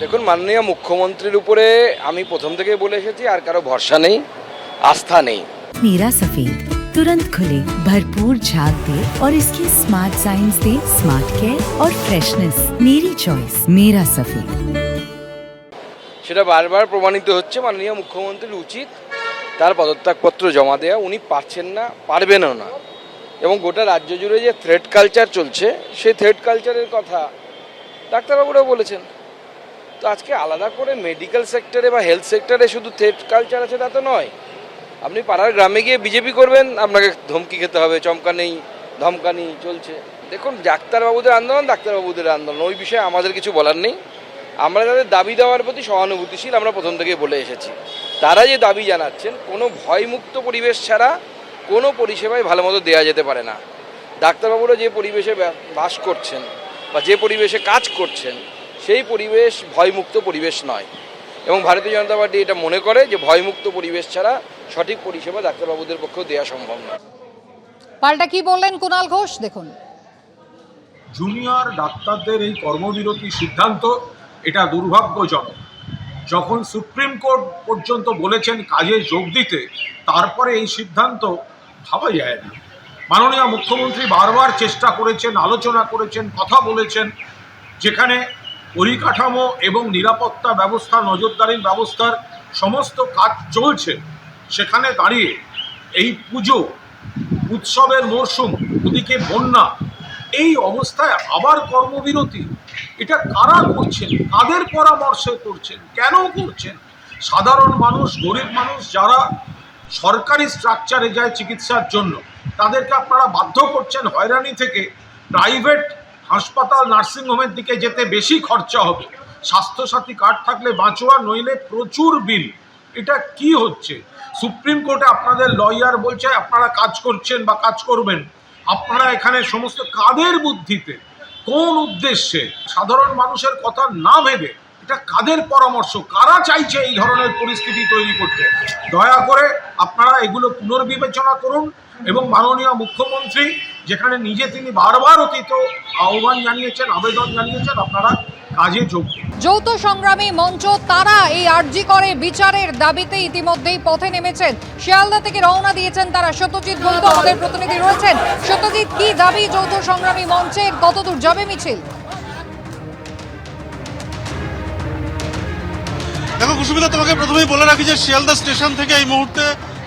দেখুন মাননীয় মুখ্যমন্ত্রীর উপরে আমি প্রথম থেকেই বলে এসেছি আর কারো ভরসা নেই আস্থা নেই नीरा सफेद तुरंत खुले भरपूर झाग दे और इसकी स्मार्ट साइंस दे स्मार्ट केयर और फ्रेशनेस मेरी चॉइस मेरा सफेद সেটা বারবার প্রমাণিত হচ্ছে মাননীয় মুখ্যমন্ত্রীর উচিত তার পদত্যাগপত্র জমা দেওয়া উনি পারছেন না পারবেনও না এবং গোটা রাজ্য জুড়ে যে থ্রেড কালচার চলছে সেই থ্রেড কালচারের কথা ডাক্তারবাবুরাও বলেছেন তো আজকে আলাদা করে মেডিকেল সেক্টরে বা হেলথ সেক্টরে শুধু থেট কালচার আছে তা তো নয়। আপনি পাড়ার গ্রামে গিয়ে বিজেপি করবেন, আপনাকে ধমকি খেতে হবে চমকানি ধমকানি চলছে। দেখুন, ডাক্তারবাবুদের আন্দোলন ডাক্তারবাবুদের আন্দোলন। ওই বিষয়ে আমাদের কিছু বলার নেই। আমরা তাদের দাবি দেওয়ার প্রতি সহানুভূতিশীল আমরা প্রথম থেকে বলে এসেছি। তারা যে দাবি জানাচ্ছেন, কোনো ভয়মুক্ত পরিবেশ ছাড়া কোনো পরিষেবাই ভালো মতো দেওয়া যেতে পারে না। ডাক্তারবাবুরা যে পরিবেশে বাস করছেন বা যে পরিবেশে কাজ করছেন সেই পরিবেশ ভয়মুক্ত পরিবেশ নয়। এবং ভারতীয় জনতা পার্টি এটা মনে করে যে ভয়মুক্ত পরিবেশ ছাড়া সঠিক পরিষেবা ডাক্তারবাবুদের পক্ষেও দেওয়া সম্ভব নয়। পাল্টা কি বললেন কুণাল ঘোষ? দেখুন। জুনিয়র ডাক্তারদের এই কর্মবিরতি সিদ্ধান্ত এটা দুর্ভাগ্যজনক। যখন সুপ্রিম কোর্ট পর্যন্ত বলেছেন কাজে যোগ দিতে তারপরে এই সিদ্ধান্ত ভাবা যায় না। মাননীয় মুখ্যমন্ত্রী বারবার চেষ্টা করেছেন আলোচনা করেছেন কথা বলেছেন যেখানে পরিকাঠামো এবং নিরাপত্তা ব্যবস্থা, নজরদারির ব্যবস্থার সমস্ত কাজ চলছে। সেখানে দাঁড়িয়ে এই পুজো, উৎসবের মরশুম, ওদিকে বন্যা, এই অবস্থায় আবার কর্মবিরতি, এটা কারা করছেন? কাদের পরামর্শে করছেন? কেন করছেন? সাধারণ মানুষ, গরিব মানুষ যারা সরকারি স্ট্রাকচারে যায় চিকিৎসার জন্য, তাদেরকে আপনারা বাধ্য করছেন হয়রানি থেকে প্রাইভেট হাসপাতাল, নার্সিংহোমের দিকে যেতে বেশি খরচা হবে। স্বাস্থ্যসাথী কার্ড থাকলে বাঁচোয়া, নইলে প্রচুর বিল। এটা কি হচ্ছে? সুপ্রিম কোর্টে আপনাদের লয়ার বলছে, আপনারা কাজ করছেন বা কাজ করবেন। আপনারা এখানে সমস্ত কাদের বুদ্ধিতে? কোন উদ্দেশ্যে? সাধারণ মানুষের কথা না ভেবে, এটা কাদের পরামর্শ? কারা চাইছে এই ধরনের পরিস্থিতি তৈরি করতে? দয়া করে আপনারা এগুলো পুনর্বিবেচনা করুন এবং মাননীয় মুখ্যমন্ত্রী যেখানে নিজে তিনি বারবার অতীত আহ্বান জানিয়েছেন আবেদন জানিয়েছেন আপনারা কাজে যোগ যৌথ সংগ্রামী মঞ্চ তারা এই আর্জি করে বিচারের দাবিতে ইতিমধ্যেই পথে নেমেছেন। শিয়ালদা থেকে রওনা দিয়েছেন তারা। সত্যজিৎ বন্ধু আমাদের প্রতিনিধি রয়েছেন। সত্যজিৎ কি দাবি যৌথ সংগ্রামী মঞ্চের? কতদূর যাবে মিছিল? দেখো কুসুমিতা তোমাকে প্রথমেই বলে রাখি যে শিয়ালদা স্টেশন থেকে এই মুহূর্তে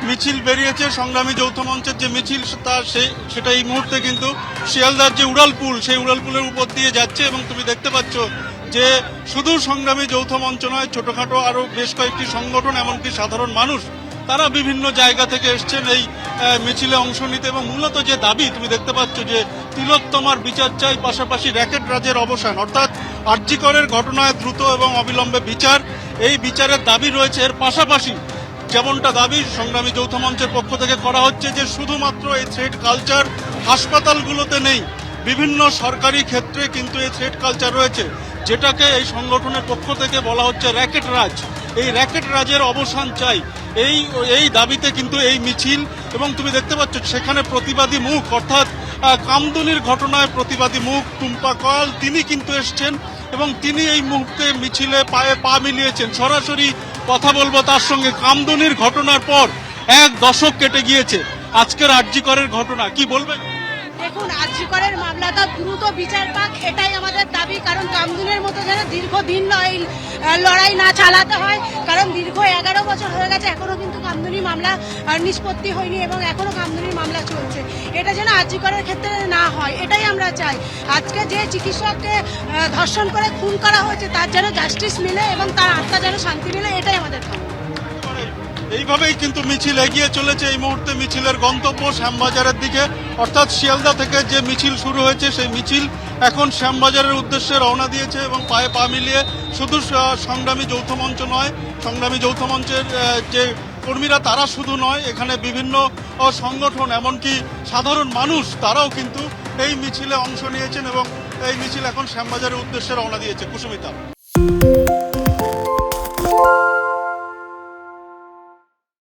মিছিল বেরিয়েছে, সংগ্রামী যৌথ মঞ্চের যে মিছিল তা সেই সেটা এই মুহূর্তে কিন্তু শিয়ালদার যে উড়ালপুল সেই উড়ালপুলের উপর দিয়ে যাচ্ছে এবং তুমি দেখতে পাচ্ছ যে শুধু সংগ্রামী যৌথ মঞ্চ নয়, ছোটখাটো আরও বেশ কয়েকটি সংগঠন, এমনকি সাধারণ মানুষ, তারা বিভিন্ন জায়গা থেকে এসছেন এই মিছিলে অংশ নিতে এবং মূলত যে দাবি, তুমি দেখতে পাচ্ছ যে তিলোত্তমার বিচার চাই, পাশাপাশি র্যাকেট রাজের অবসান, অর্থাৎ আর্যিকরের ঘটনায় দ্রুত এবং অবিলম্বে বিচার, এই বিচারের দাবি রয়েছে, এর পাশাপাশি যেমনটা দাবি সংগ্রামী যৌথ মঞ্চের পক্ষ থেকে করা হচ্ছে যে শুধুমাত্র এই থ্রেড কালচার হাসপাতালগুলোতে নেই। বিভিন্ন সরকারি ক্ষেত্রে কিন্তু এই থ্রেড কালচার রয়েছে, যেটাকে এই সংগঠনের পক্ষ থেকে বলা হচ্ছে র্যাকেট রাজ। এই র্যাকেট রাজের অবসান চাই। এই এই দাবিতে কিন্তু এই মিছিল এবং তুমি দেখতে পাচ্ছ সেখানে প্রতিবাদী মুখ, অর্থাৎ কামদুনির ঘটনায় প্রতিবাদী মুখ, টুম্পা কয়াল তিনি কিন্তু এসছেন। এবং তিনি এই মুহূর্তে মিছিলে পায়ে পা মিলিয়েছেন। সরাসরি কথা বলব তার সঙ্গে। কামদুনির ঘটনার পর এক দশক কেটে গিয়েছে। আজকের আর্যিকরের ঘটনা, কি বলবেন? দেখুন, আর্যিকরের মামলাটা দ্রুত বিচার পাক, এটাই আমাদের দাবি। কারণ কামদুনের মতো যেন দীর্ঘদিন নয় লড়াই না চালাতে হয়, কারণ দীর্ঘ এগারো বছর হয়ে গেছে এখনও কিন্তু কামদুনি মামলা নিষ্পত্তি হয়নি এবং এখনও কামদুনির মামলা চলছে। এটা যেন আর্যিকরের ক্ষেত্রে না হয়, এটাই আমরা চাই। আজকে যে চিকিৎসককে ধর্ষণ করে খুন করা হয়েছে, তার যেন জাস্টিস মিলে এবং তার আত্মা যেন শান্তি মিলে, এটাই আমাদের কাম্য এইভাবেই কিন্তু মিছিল এগিয়ে চলেছে। এই মুহূর্তে মিছিলের গন্তব্য শ্যামবাজারের দিকে। অর্থাৎ শিয়ালদা থেকে যে মিছিল শুরু হয়েছে, সেই মিছিল এখন শ্যামবাজারের উদ্দেশ্যে রওনা দিয়েছে এবং পায়ে পা মিলিয়ে শুধু সংগ্রামী যৌথ মঞ্চ নয়, সংগ্রামী যৌথ মঞ্চের যে কর্মীরা তারা শুধু নয়, এখানে বিভিন্ন সংগঠন এমনকি সাধারণ মানুষ তারাও কিন্তু এই মিছিলে অংশ নিয়েছেন এবং এই মিছিল এখন শ্যামবাজারের উদ্দেশ্যে রওনা দিয়েছে। কুসুমিতা।